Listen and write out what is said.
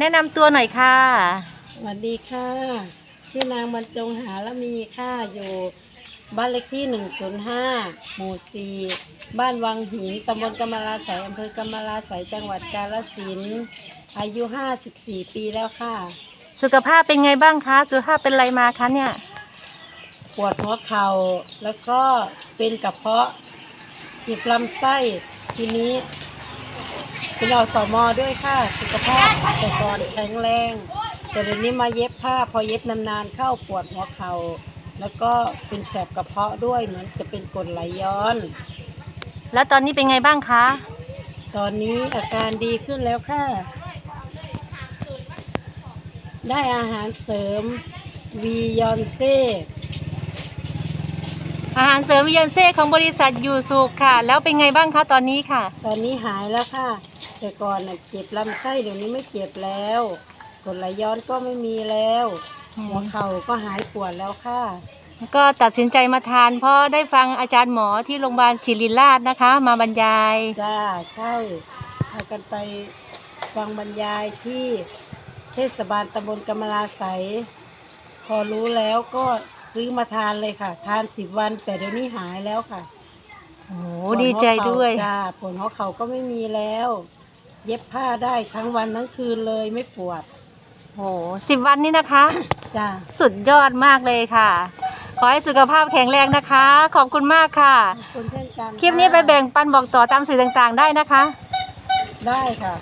แนะนำตัวหน่อยค่ะ สวัสดีค่ะ ชื่อนางบรรจงหาละมีค่ะอยู่บ้านเลขที่ 105 หมู่ 4 บ้านวังหินตำบลกำมะลาสายอำเภอกำมะลาสายจังหวัดกาฬสินธุ์อายุ 54 ปีแล้วค่ะ สุขภาพเป็นไงบ้างคะสุขภาพเป็นอะไรมาคะเนี่ย ปวดหัวเข่าแล้วก็เป็นกระเพาะเจ็บลำไส้ ทีนี้ เป็นอสมอด้วยค่ะ สุขภาพแต่ก่อนแข็งแรง แต่เดี๋ยวนี้มาเย็บผ้าพอเย็บนานๆเข้าปวดหัวเข่าแล้วก็เป็นแสบกระเพาะด้วยเหมือนจะเป็นกรดไหลย้อน แล้วตอนนี้เป็นไงบ้างคะ ตอนนี้อาการดีขึ้นแล้วค่ะ ได้อาหารเสริมวียอนเซ่ อาหารเสริมวิยนเซ่ของบริษัทยูสุค่ะ แล้วเป็นไงบ้างคะตอนนี้ค่ะ ตอนนี้หายแล้วค่ะ แต่ก่อนน่ะเจ็บลำไส้เดี๋ยวนี้ไม่เจ็บแล้วกรดไหลย้อนก็ไม่มีแล้วอืม หัวเข่าก็หายปวดแล้วค่ะ ก็ตัดสินใจมาทาน เพราะได้ฟังอาจารย์หมอที่โรงพยาบาลศิริราชนะคะ มาบรรยาย จ้าใช่พากันไปฟังบรรยายที่เทศบาลตำบลกำมะลาไสยพอรู้แล้วก็ ซื้อมาทานเลยค่ะ ทานสิบวัน แต่เดี๋ยวนี้หายแล้วค่ะโอ้โหปวดีใจด้วย หัเข่าจ้าปวดหัวเข่าก็ไม่มีแล้ว เย็บผ้าได้ทั้งวันทั้งคืนเลยไม่ปวดโอ้สิบวันนี้นะคะ จ้า สุดยอดมากเลยค่ะ ขอให้สุขภาพแข็งแรงนะคะ ขอบคุณมากค่ะ ขอบคุณเช่นกันคลิปนี้ไปแบ่งปันบอกต่อตามสื่อต่างๆได้นะคะ ได้ค่ะ